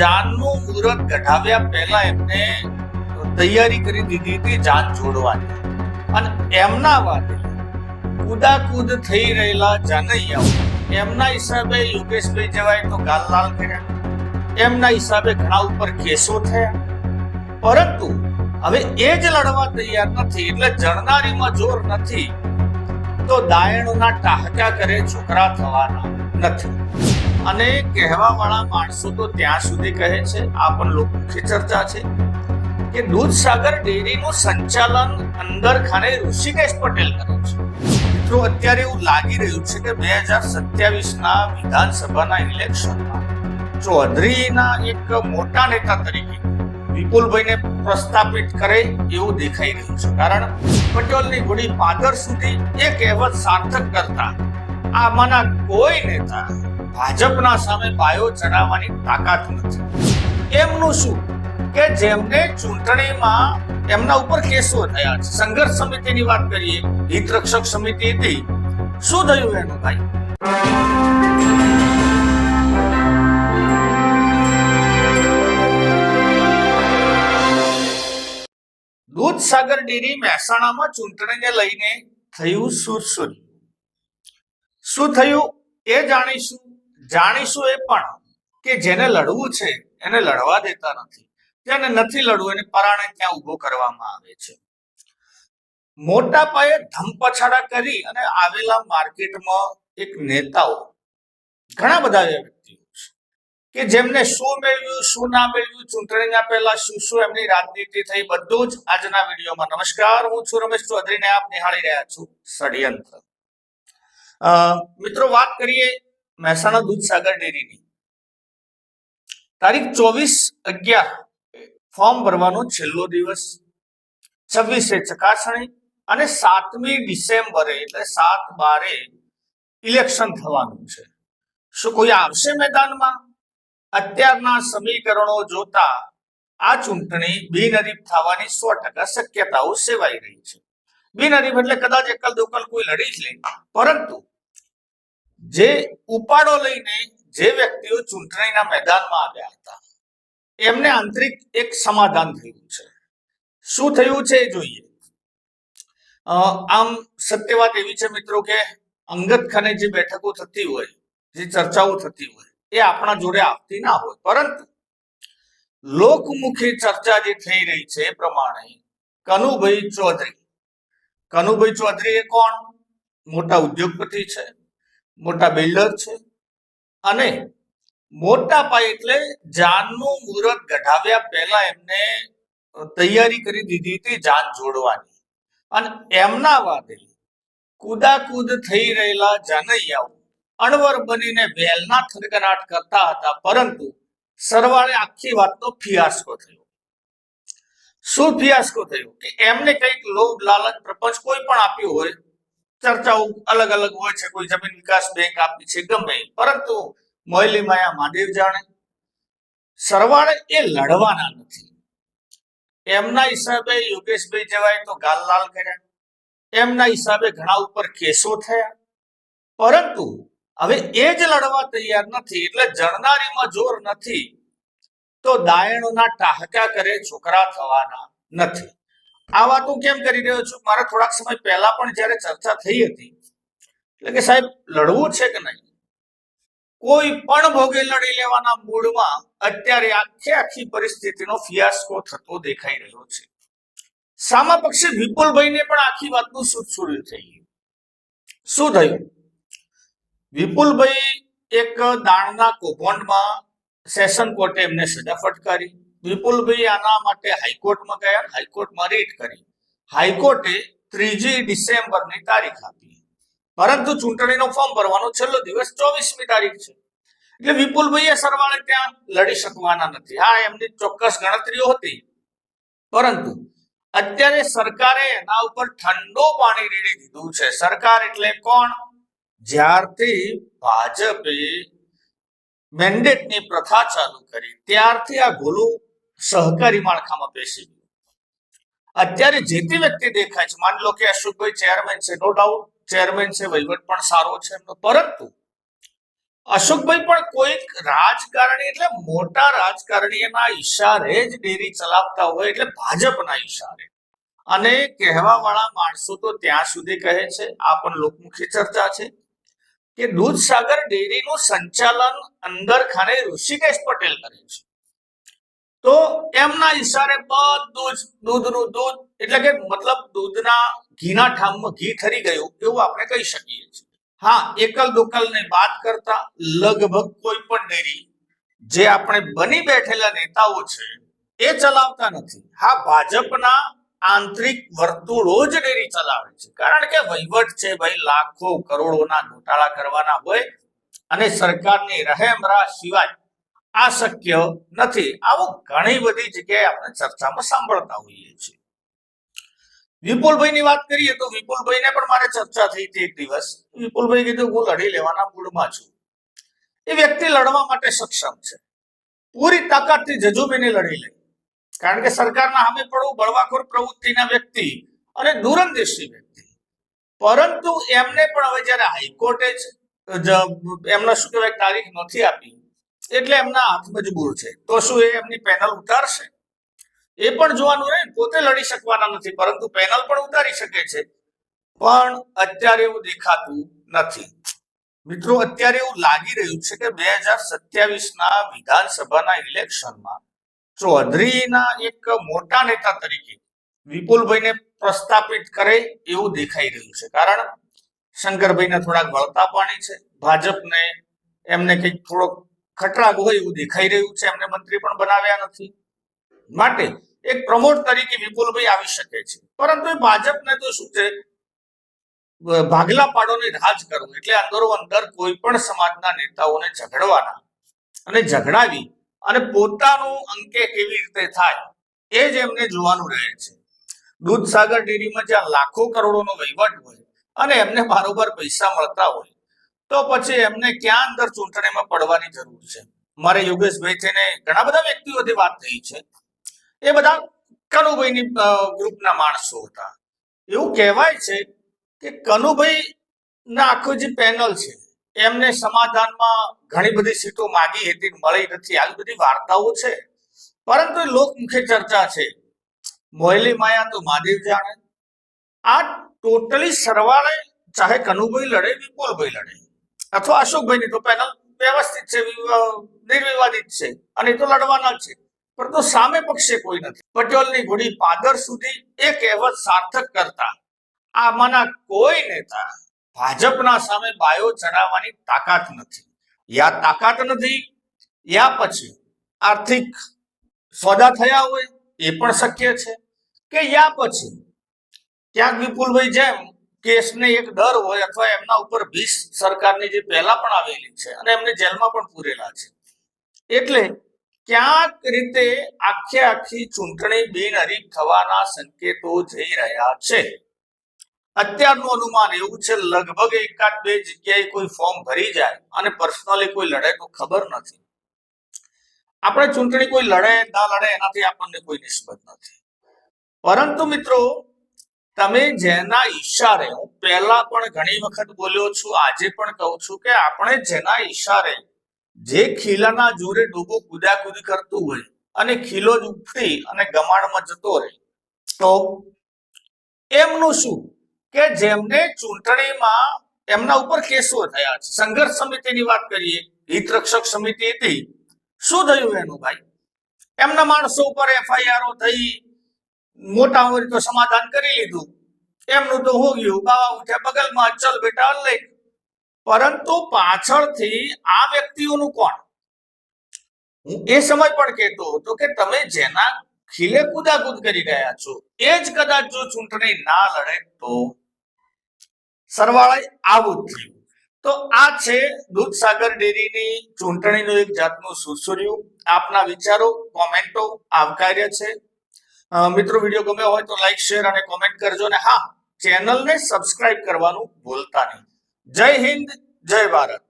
જાનનું મુહૂર્ત કઢાવ્યા પહેલા એમને તૈયારી કરી દીધી હતી જાન જોડવાની. અને એમના વાતે કુદાકુદ થઈ રહેલા જાનૈયાઓ, એમના હિસાબે યોગેશભાઈ જવાય તો ગાલલાલ કર્યા. એમના હિસાબે ઘણા ઉપર કેસો થયા. પરંતુ હવે એ જ લડવા તૈયાર નથી, એટલે જણનારીમાં જોર નથી, તો દાયણના ટાહકા કરે છોકરા થવાના નથી. અને કહેવા વાળા માણસો તો ત્યાં સુધી કહે છે, આ પણ લોકમુખી ચર્ચા છે, કે દૂધસાગર ડેરીનું સંચાલન અંદર ખાને ઋષિકેશ પટેલ કરે છે. મિત્રો, અત્યારે એવું લાગી રહ્યું છે કે બે હજાર સત્યાવીસના વિધાનસભાના ઇલેક્શનમાં ચૌધરીના એક મોટા નેતા તરીકે વિપુલભાઈને પ્રસ્થાપિત કરે એવું દેખાઈ રહ્યું છે. કારણ પટેલની ઘોડી પાદર સુધી એ કહેવત સાર્થક કરતા આમાંના કોઈ નેતા ભાજપના સામે પાયો ચડાવવાની તાકાત નથી. એમનું શું? કે જેમને ચૂંટણીમાં એમના ઉપર કેસો થયા છે. સંઘર્ષ સમિતિની વાત કરીએ હિત રક્ષક સમિતિ હતી. શું થયું એનું ભાઈ? દૂધસાગર ડેરી મહેસાણામાં ચૂંટણીને લઈને થયું સુરસુર. શું થયું એ જાણીશું? જાણીશું એ પણ કે જેને લડવું છે, એને લડવા દેતા નથી. જેને નથી લડવું, એને પરાણે ત્યાં ઊભો કરવામાં આવે છે? મોટા પાયે ધમપછાડા કરી અને આવેલા માર્કેટમાં એક નેતાઓ, ઘણા બધા વ્યક્તિઓ છે, કે જેમને શું મેળવ્યું, શું ના મેળવ્યું, ચૂંટણીના પહેલા શું શું એમની રાજનીતિ થઈ, બધું જ આજના વિડીયોમાં. નમસ્કાર, હું છું રમેશ ચૌધરીને આપ નિહાળી રહ્યા છું ષડયંત્ર મિત્રો, વાત કરીએ મહેસાણા દૂધસાગર ડેરીની. તારીખ ચોવીસ અગિયાર ફોર્મ ભરવાનો છેલ્લો દિવસ. છવ્વીસે ચકાસણી અને સાતમી ડિસેમ્બરે એટલે સાત બારે ઇલેક્શન થવાનું છે. શું કોઈ આવશે મેદાનમાં? અત્યારના સમીકરણો જોતા આ ચૂંટણી બિનહરીફ થવાની સો ટકા શક્યતાઓ સેવાઈ રહી છે. બિનહરીફ એટલે કદાચ એકલ દોકલ કોઈ લડી જ લે. પરંતુ જે ઉપાડો લઈને જે વ્યક્તિઓ ચૂંટણીના મેદાનમાં આવ્યા હતા, એમને આંતરિક એક સમાધાન થયું છે. શું થયું છે એ જોઈએ. આમ સત્ય વાત એવી છે મિત્રો કે અંગત ખાને જે બેઠકો થતી હોય, જે ચર્ચાઓ થતી હોય, એ આપણા જોડે આવતી ના હોય. પરંતુ લોકમુખી ચર્ચા જે થઈ રહી છે એ પ્રમાણે કનુભાઈ ચૌધરી કનુભાઈ ચૌધરી એ કોણ? મોટા ઉદ્યોગપતિ છે. મોટા બિલ્ડર છે. અને મોટા પાયે એટલે જાનનું મુહૂર્ત ગઢાવ્યા પહેલા એમને તૈયારી કરી દીધી હતી જાન જોડવાની. અને એમના વાદે કુદાકુદ થઈ રહેલા જાનૈયાઓ અણવર બનીને વેલના થરગનાટ કરતા હતા, પરંતુ સરવાળે આખી વાતનો ફિયાસ્કો થયો. શું ફિયાસ્કો થયો? કે એમને કંઈક લોભ લાલચ પ્રપંચ કોઈ પણ આપ્યું હોય ચર્ચાઓ અલગ અલગ હોય છે. કોઈ જમીન વિકાસ બેંક આપી છે, ગમે. પરંતુ મોયલી માયા મહાદેવ જાણે સરવાળે એ લડવાના નથી. એમના હિસાબે યોગેશભાઈ જવાય તો ગાલલાલ કર્યા. એમના હિસાબે ઘણા ઉપર કેસો થયા. પરંતુ હવે એ જ લડવા તૈયાર નથી. એટલે જણનારીમાં જોર નથી. તો દાયણોના ટાહકા કરે છોકરા થવાના નથી. આ વાત હું કેમ કરી રહ્યો છું? મારા થોડાક સમય પહેલા પણ જ્યારે ચર્ચા થઈ હતી, એટલે કે સાહેબ, લડવું છે કે નહીં? કોઈ પણ ભોગે લડી લેવાના મૂડમાં અત્યારે આખી આખી પરિસ્થિતિનો ફિયાસ્કો થતો દેખાઈ રહ્યો છે. સામા પક્ષે વિપુલભાઈને પણ આખી વાતનું સુરસુર્યું થઈ ગયું. શું થયું? વિપુલભાઈ એક દાણના કૌભાંડમાં સેશન કોર્ટે એમને સજા ફટકારી. વિપુલભાઈ આના માટે હાઈકોર્ટમાં ગયા હાઈકોર્ટમાં રીટ કરી. હાઈકોર્ટે ત્રીજી ડિસેમ્બરની તારીખ આપી. પરંતુ ચૂંટણીનો ફોર્મ ભરવાનો છેલ્લો દિવસ ચોવીસમી તારીખ છે. એટલે વિપુલભાઈએ સરવાળે ત્યાં લડી શકવાના નથી. હા, એમની ચોક્કસ ગણતરીઓ હતી. પરંતુ અત્યારે સરકારે એના ઉપર ઠંડુ પાણી રેડી દીધું છે. સરકાર એટલે કોણ? જ્યારથી ભાજપે મેન્ડેટની પ્રથા ચાલુ કરી. ત્યારથી આ ગોલું સહકારી માળખામાં બેસી ગયું. અત્યારે જે તે વ્યક્તિ દેખાય છે, માની લો કે અશોકભાઈ ચેરમેન છે નો ડાઉટ ચેરમેન છે, વહીવટ પણ સારો છે, એમનો, પરંતુ અશોકભાઈ પણ કોઈક રાજકારણી એટલે મોટા રાજકારણીના ઈશારે જ ડેરી ચલાવતા હોય એટલે ભાજપના ઈશારે. અને કહેવાવાળા માણસો તો ત્યાં સુધી કહે છે, આ પણ લોકમુખી ચર્ચા છે, કે દૂધસાગર ડેરીનું સંચાલન અંદર ખાને ઋષિકેશ પટેલ કરે છે. તો એમના ઈશારે બધું જ દૂધનું દૂધ, એટલે કે મતલબ દૂધના ઘીના ઠામમાં ઘી ઠરી ગયું એવું આપણે કહી શકીએ છીએ. હા, એકલ દોકલ ને વાત કરતા લગભગ કોઈ પણ ડેરી જે આપણે બની બેઠેલા નેતાઓ છે, એ ચલાવતા નથી. હા, ભાજપના આંતરિક વર્તુળો જ ડેરી ચલાવે છે. કારણ કે વહીવટ છે ભાઈ, લાખો કરોડોના ઘોટાળા કરવાના હોય અને સરકારની રહેમ રાહ સિવાય આ શક્ય નથી. આવું ઘણી બધી જગ્યાએ આપણે ચર્ચામાં સાંભળતા હોઈએ છીએ. વિપુલભાઈ ની વાત કરીએ તો વિપુલભાઈ ને પણ મારે ચર્ચા થઈ હતી એક દિવસ. વિપુલભાઈ કીધું, હું લડી લેવાના મૂડમાં છું. એ વ્યક્તિ લડવા માટે સક્ષમ છે. પૂરી તાકાતથી જજુમીને લડી લે. કારણ કે સરકારના સામે પડવું બળવાખોર પ્રવૃત્તિના વ્યક્તિ અને દૂરંદેશી વ્યક્તિ. પરંતુ એમને પણ હવે જ્યારે હાઈકોર્ટે જ- એમને શું કહેવાય, તારીખ નથી આપી એટલે એમના હાથ મજબૂર છે. તો શું એ એમની પેનલ ઉતારશે? એ પણ જોવાનું રહે પોતે લડી શકવાના નથી, પરંતુ પેનલ પણ ઉતારી શકે છે. પણ અત્યારે એવું દેખાતું નથી. મિત્રો, અત્યારે એવું લાગી રહ્યું છે કે બે હજાર સત્યાવીસ ના વિધાનસભાના ઇલેક્શનમાં ચૌધરીના એક મોટા નેતા તરીકે વિપુલભાઈને પ્રસ્થાપિત કરે એવું દેખાઈ રહ્યું છે. કારણ શંકરભાઈને થોડાક વળતા પાણી છે. ભાજપને એમને કંઈક થોડોક ખટરાગ હોય એવું દેખાઈ રહ્યું છે, એમને મંત્રી પણ બનાવ્યા નથી. માટે એક પ્રમોટ તરીકે વિપુલભાઈ આવી શકે છે. પરંતુ એ ભાજપને તો શું છે? ભાગલા પાડોને રાજ કરવું, એટલે અંદરો અંદર કોઈ પણ સમાજના નેતાઓને ઝઘડવાના અને ઝઘડાવી અને પોતાનું અંકે કેવી રીતે થાય, એ જ એમને જોવાનું રહે છે. દૂધસાગર ડેરીમાં જ્યાં લાખો કરોડોનો વહીવટ હોય અને એમને બારોબાર પૈસા મળતા હોય તો પછી એમને ક્યાં અંદર ચૂંટણીમાં પડવાની જરૂર છે? મારે યોગેશભાઈ થઈને ઘણા બધા વ્યક્તિઓથી વાત થઈ છે. એ બધા કનુભાઈની ગ્રુપના માણસો હતા. એવું કહેવાય છે કે કનુભાઈ ના આખું જે પેનલ છે, એમને સમાધાનમાં ઘણી બધી સીટો માગી હતી, મળી નથી. આવી બધી વાર્તાઓ છે. પરંતુ એ લોકમુખે ચર્ચા છે, મોયલી માયા તો મહાદેવ જાણે. આ ટોટલી સરવાળે ચાહે કનુભાઈ લડે વિપુલભાઈ લડે. અથવા અશોકભાઈની તો પેનલ વ્યવસ્થિત છે નિર્વિવાદિત છે, અને તો લડવાના છે. પરંતુ સામે પક્ષે કોઈ નથી. પટેલની ઘોડી પાદર સુધી એ કહેવત સાર્થક કરતા, આમાંના કોઈ નેતા ભાજપના સામે બાયો ચડાવવાની તાકાત નથી. યા તાકાત નથી, યા પછી આર્થિક સોદા થયા હોય એ પણ શક્ય છે કે યા પછી? ક્યાંક વિપુલભાઈ જેમ કેસને એક ડર હોય અથવા એમના ઉપર ભીસ સરકારની જે પહેલા પણ આવેલી છે અને એમને જેલમાં પણ પૂરેલા છે. એટલે ક્યાંક રીતે આખે આખી ચૂંટણી બિનહરીફ થવાના સંકેતો જઈ રહ્યા છે. અત્યારનું અનુમાન એવું છે, લગભગ એકાદ બે જગ્યાએ કોઈ ફોર્મ ભરી જાય અને પર્સનલી કોઈ લડે તો ખબર નથી. આપણે ચૂંટણી કોઈ લડે, ના લડે એનાથી આપણને કોઈ નિસ્બત નથી. પરંતુ મિત્રો તમે જેના ઈશારે, હું પહેલા પણ ઘણી વખત બોલ્યો છું, આજે પણ કહું છું કે આપણે જેના ઈશારે, જે ખીલાના જોરે ડૂબો કુદાકુદી કરતું હોય અને ખીલો જ ઉફરી અને ગમાણમાં જતો રહે, તો એમનું શું? કે જેમને ચૂંટણીમાં એમના ઉપર કેસો થયા છે. સંઘર્ષ સમિતિની વાત કરીએ, હિતરક્ષક સમિતિ હતી. શું થયું એનું ભાઈ? એમના માણસો ઉપર એફઆઈઆરઓ થઈ મોટા હોય તો સમાધાન કરી લીધું. એમનું તો હું ગયું, બાવા ઉઠ્યા બગલમાં, ચલ બેટા લઈ. પરંતુ પાછળથી આ વ્યક્તિઓનું કોણ? હું એ સમય પણ કહેતો હતો કે તમે જેના ખીલે કુદાકુદ કરી રહ્યા છો, એ જ કદાચ જો ચૂંટણી ના લડે તો. સરવાળે આવું થયું. તો આ છે દૂધસાગર ડેરીની ચૂંટણીનું એક જાતનું સુસુર્યું આપના વિચારો, કોમેન્ટો આવકાર્ય છે. મિત્રો, વીડિયો ગમ્યો હોય તો લાઈક શેર અને કોમેન્ટ કરજો અને હા ચેનલને સબસ્ક્રાઇબ કરવાનું ભૂલતા નહીં. જય હિન્દ, જય ભારત.